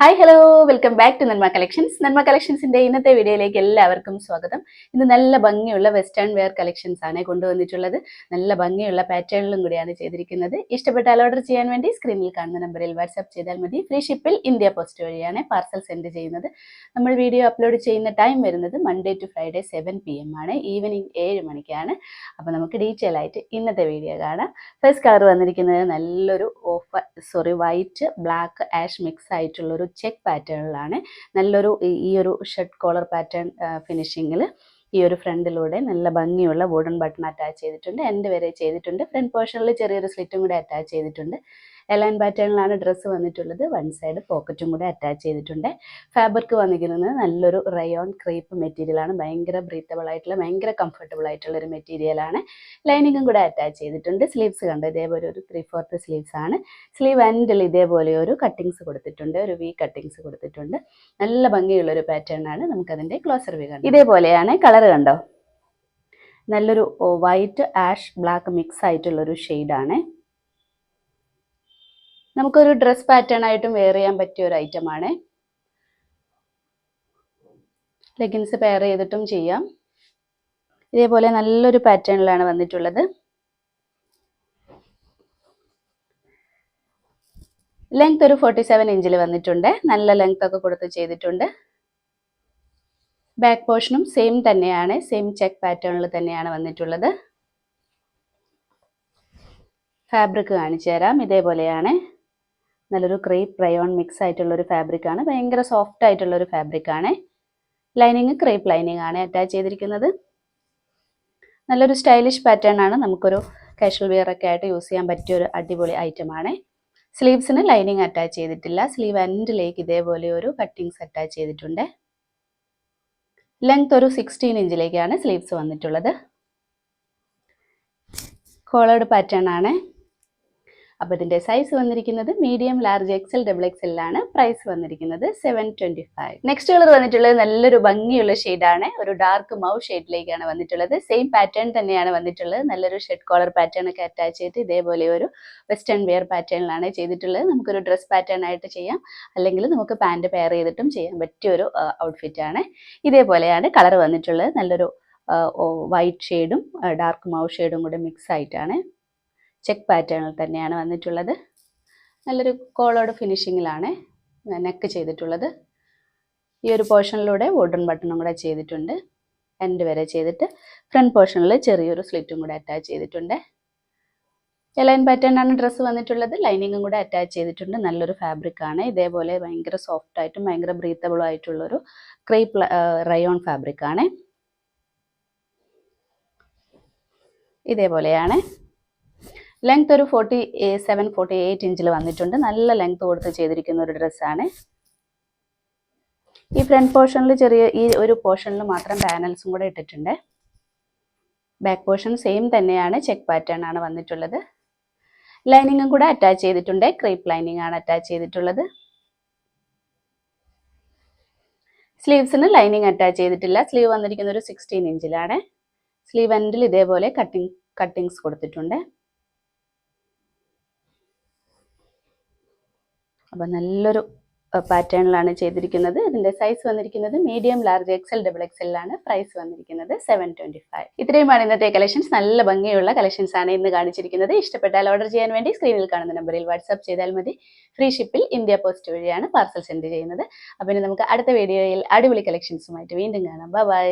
Hi hello welcome back to Nanma collections Nanma കളക്ഷൻസിന്റെ ഇന്നത്തെ വീഡിയോയിലേക്ക് എല്ലാവർക്കും സ്വാഗതം. ഇന്ന് നല്ല ഭംഗിയുള്ള വെസ്റ്റേൺ വെയർ കളക്ഷൻസ് ആണ് കൊണ്ടുവന്നിട്ടുള്ളത്. നല്ല ഭംഗിയുള്ള പാറ്റേണിലും കൂടിയാണ് ചെയ്തിരിക്കുന്നത്. ഇഷ്ടപ്പെട്ടാൽ ഓർഡർ ചെയ്യാൻ വേണ്ടി സ്ക്രീനിൽ കാണുന്ന നമ്പറിൽ വാട്സ്ആപ്പ് ചെയ്താൽ മതി. ഫ്രീ ഷിപ്പിൽ ഇന്ത്യ പോസ്റ്റ് വഴിയാണ് പാർസൽ സെൻഡ് ചെയ്യുന്നത്. നമ്മൾ വീഡിയോ അപ്ലോഡ് ചെയ്യുന്ന ടൈം വരുന്നത് Monday to Friday seven P M ആണ്. ഈവനിങ് ഏഴ് മണിക്കാണ്. അപ്പോൾ നമുക്ക് ഡീറ്റെയിൽ ആയിട്ട് ഇന്നത്തെ വീഡിയോ കാണാം. ഫസ്റ്റ് കളർ വന്നിരിക്കുന്നത് നല്ലൊരു off sorry white black ash mix ആയിട്ടുള്ള ഒരു ചെക്ക് പാറ്റേണിലാണ് നല്ലൊരു ഈ- ഒരു ഷർട്ട് കോളർ പാറ്റേൺ ഫിനിഷിങ്ങിൽ ഈ ഒരു ഫ്രണ്ടിലൂടെ നല്ല ഭംഗിയുള്ള വുഡൺ ബട്ടൺ അറ്റാച്ച് ചെയ്തിട്ടുണ്ട്. എന്റെ വരെ ചെയ്തിട്ടുണ്ട്. ഫ്രണ്ട് പോർഷനിൽ ചെറിയൊരു സ്ലിറ്റും കൂടെ അറ്റാച്ച് ചെയ്തിട്ടുണ്ട്. എലൈൻ പാറ്റേണിലാണ് ഡ്രസ്സ് വന്നിട്ടുള്ളത്. വൺ സൈഡ് പോക്കറ്റും കൂടെ അറ്റാച്ച് ചെയ്തിട്ടുണ്ട്. ഫാബ്രിക് വന്നിരിക്കുന്നത് നല്ലൊരു റയോൺ ക്രീപ്പ് മെറ്റീരിയലാണ് ഭയങ്കര ബ്രീത്തബിൾ ആയിട്ടുള്ള ഭയങ്കര കംഫർട്ടബിൾ ആയിട്ടുള്ള ഒരു മെറ്റീരിയലാണ് ലൈനിങ്ങും കൂടെ അറ്റാച്ച് ചെയ്തിട്ടുണ്ട്. സ്ലീവ്സ് കണ്ട്? ഇതേപോലെ ഒരു ത്രീ ഫോർത്ത് സ്ലീവ്സ് ആണ്. സ്ലീവ് എൻഡിൽ ഇതേപോലെ ഒരു കട്ടിങ്സ് കൊടുത്തിട്ടുണ്ട്. ഒരു വി കട്ടിങ്സ് കൊടുത്തിട്ടുണ്ട്. നല്ല ഭംഗിയുള്ള ഒരു പാറ്റേൺ ആണ് നമുക്കതിന്റെ ക്ലോസർ വി കാണാം ഇതേപോലെയാണ് കളർ കണ്ടോ? നല്ലൊരു വൈറ്റ് ആഷ് ബ്ലാക്ക് മിക്സ് ആയിട്ടുള്ളൊരു ഷെയ്ഡാണ് നമുക്കൊരു ഡ്രസ് പാറ്റേൺ ആയിട്ടും വെയർ ചെയ്യാൻ പറ്റിയ ഒരു ഐറ്റം ആണ്. ലെഗിൻസ് പെയർ ചെയ്തിട്ടും ചെയ്യാം. ഇതേപോലെ നല്ലൊരു പാറ്റേണിലാണ് വന്നിട്ടുള്ളത്. ലെങ്ത് ഒരു ഫോർട്ടി സെവൻ ഇഞ്ചിൽ വന്നിട്ടുണ്ട്. നല്ല ലെങ്ത് ഒക്കെ കൊടുത്ത് ചെയ്തിട്ടുണ്ട്. ബാക്ക് പോർഷനും സെയിം തന്നെയാണ്. സെയിം ചെക്ക് പാറ്റേണിൽ തന്നെയാണ് വന്നിട്ടുള്ളത്. ഫാബ്രിക് കാണിച്ചു തരാം. ഇതേപോലെയാണ്. നല്ലൊരു ക്രേപ്പ് പ്രയോൺ മിക്സ് ആയിട്ടുള്ള ഒരു ഫാബ്രിക് ആണ്. ഭയങ്കര സോഫ്റ്റ് ആയിട്ടുള്ള ഒരു ഫാബ്രിക് ആണ്. ലൈനിങ് ക്രേപ്പ് ലൈനിങ് ആണ് അറ്റാച്ച് ചെയ്തിരിക്കുന്നത്. നല്ലൊരു സ്റ്റൈലിഷ് പാറ്റേൺ ആണ്. നമുക്കൊരു കാഷ്വൽ വെയർ ഒക്കെ ആയിട്ട് യൂസ് ചെയ്യാൻ പറ്റിയ ഒരു അടിപൊളി ഐറ്റം ആണ്. സ്ലീവ്സിന് ലൈനിങ് അറ്റാച്ച് ചെയ്തിട്ടില്ല. സ്ലീവ് എൻഡിലേക്ക് ഇതേപോലെ ഒരു കട്ടിങ്സ് അറ്റാച്ച് ചെയ്തിട്ടുണ്ട്. ലെങ്ത് ഒരു സിക്സ്റ്റീൻ ഇഞ്ചിലേക്കാണ് സ്ലീവ്സ് വന്നിട്ടുള്ളത്. കോളേഡ് പാറ്റേൺ ആണ്. അപ്പോൾ ഇതിന്റെ സൈസ് വന്നിരിക്കുന്നത് medium large XL double XL ആണ് പ്രൈസ് വന്നിരിക്കുന്നത് seven twenty five next colour വന്നിട്ടുള്ളത് നല്ലൊരു ഭംഗിയുള്ള ഷെയ്ഡാണ് ഒരു ഡാർക്ക് മൗ ഷെയ്ഡിലേക്കാണ് വന്നിട്ടുള്ളത്. സെയിം പാറ്റേൺ തന്നെയാണ് വന്നിട്ടുള്ളത്. നല്ലൊരു ഷെഡ് കോളർ പാറ്റേൺ ഒക്കെ അറ്റാച്ച് ചെയ്ത് ഇതേപോലെ ഒരു വെസ്റ്റേൺ വെയർ പാറ്റേണിലാണ് ചെയ്തിട്ടുള്ളത്. നമുക്കൊരു ഡ്രസ് പാറ്റേൺ ആയിട്ട് ചെയ്യാം. അല്ലെങ്കിൽ നമുക്ക് പാന്റ് പെയർ ചെയ്തിട്ടും ചെയ്യാൻ പറ്റിയ ഒരു ഔട്ട്ഫിറ്റ് ആണ്. ഇതേപോലെയാണ് കളർ വന്നിട്ടുള്ളത്. നല്ലൊരു വൈറ്റ് ഷെയ്ഡും ഡാർക്ക് മൗ ഷെയ്ഡും കൂടെ മിക്സ് ആയിട്ടാണ്. ചെക്ക് പാറ്റേണിൽ തന്നെയാണ് വന്നിട്ടുള്ളത്. നല്ലൊരു കോളോട് ഫിനിഷിങ്ങിലാണ് നെക്ക് ചെയ്തിട്ടുള്ളത്. ഈ ഒരു പോർഷനിലൂടെ വോഡൺ ബട്ടണും കൂടെ ചെയ്തിട്ടുണ്ട്. എൻഡ് വരെ ചെയ്തിട്ട് ഫ്രണ്ട് പോർഷനിൽ ചെറിയൊരു സ്ലിറ്റും കൂടെ അറ്റാച്ച് ചെയ്തിട്ടുണ്ട്. എലൈൻ പാറ്റേണാണ് ഡ്രസ്സ് വന്നിട്ടുള്ളത്. ലൈനിങ്ങും കൂടെ അറ്റാച്ച് ചെയ്തിട്ടുണ്ട്. നല്ലൊരു ഫാബ്രിക് ആണ്. ഇതേപോലെ ഭയങ്കര സോഫ്റ്റ് ആയിട്ടും ഭയങ്കര ബ്രീത്തബിളും ആയിട്ടുള്ളൊരു ക്രേപ്പ് റയോൺ ഫാബ്രിക് ആണ്. ഇതേപോലെയാണ്. ലെങ്ത് ഒരു ഫോർട്ടി സെവൻ ഫോർട്ടി എയ്റ്റ് ഇഞ്ചിൽ വന്നിട്ടുണ്ട്. നല്ല ലെങ്ത് കൊടുത്ത് ചെയ്തിരിക്കുന്ന ഒരു ഡ്രസ്സാണ് ഈ ഫ്രണ്ട് പോർഷനിൽ ചെറിയ ഈ ഒരു പോർഷനിൽ മാത്രം പാനൽസും കൂടെ ഇട്ടിട്ടുണ്ട്. ബാക്ക് പോർഷൻ സെയിം തന്നെയാണ്. ചെക്ക് പാറ്റേൺ ആണ് വന്നിട്ടുള്ളത്. ലൈനിങ്ങും കൂടെ അറ്റാച്ച് ചെയ്തിട്ടുണ്ട്. ക്രീപ്പ് ലൈനിങ് ആണ് അറ്റാച്ച് ചെയ്തിട്ടുള്ളത്. സ്ലീവ്സിന് ലൈനിങ് അറ്റാച്ച് ചെയ്തിട്ടില്ല. സ്ലീവ് വന്നിരിക്കുന്ന ഒരു സിക്സ്റ്റീൻ ഇഞ്ചിലാണ് സ്ലീവ് എൻഡിൽ ഇതേപോലെ കട്ടിങ് കട്ടിങ്സ് കൊടുത്തിട്ടുണ്ട്. അപ്പോൾ നല്ലൊരു പാറ്റേണിലാണ് ചെയ്തിരിക്കുന്നത്. ഇതിന്റെ സൈസ് വന്നിരിക്കുന്നത് മീഡിയം ലാർജ് എക്സൽ ഡബിൾ എക്സലിലാണ് പ്രൈസ് വന്നിരിക്കുന്നത് സെവൻ ട്വന്റി ഫൈവ് ഇത്രയുമാണ് ഇന്നത്തെ കളക്ഷൻസ് നല്ല ഭംഗിയുള്ള കളക്ഷൻസ് ആണ് ഇന്ന് കാണിച്ചിരിക്കുന്നത്. ഇഷ്ടപ്പെട്ടാൽ ഓർഡർ ചെയ്യാൻ വേണ്ടി സ്ക്രീനിൽ കാണുന്ന നമ്പറിൽ വാട്സ്ആപ്പ് ചെയ്താൽ മതി. ഫ്രീ ഷിപ്പിൽ ഇന്ത്യ പോസ്റ്റ് വഴിയാണ് പാർസൽ സെൻഡ് ചെയ്യുന്നത്. അപ്പം നമുക്ക് അടുത്ത വീഡിയോയിൽ അടിപൊളി കളക്ഷൻസുമായിട്ട് വീണ്ടും കാണാം. ബൈ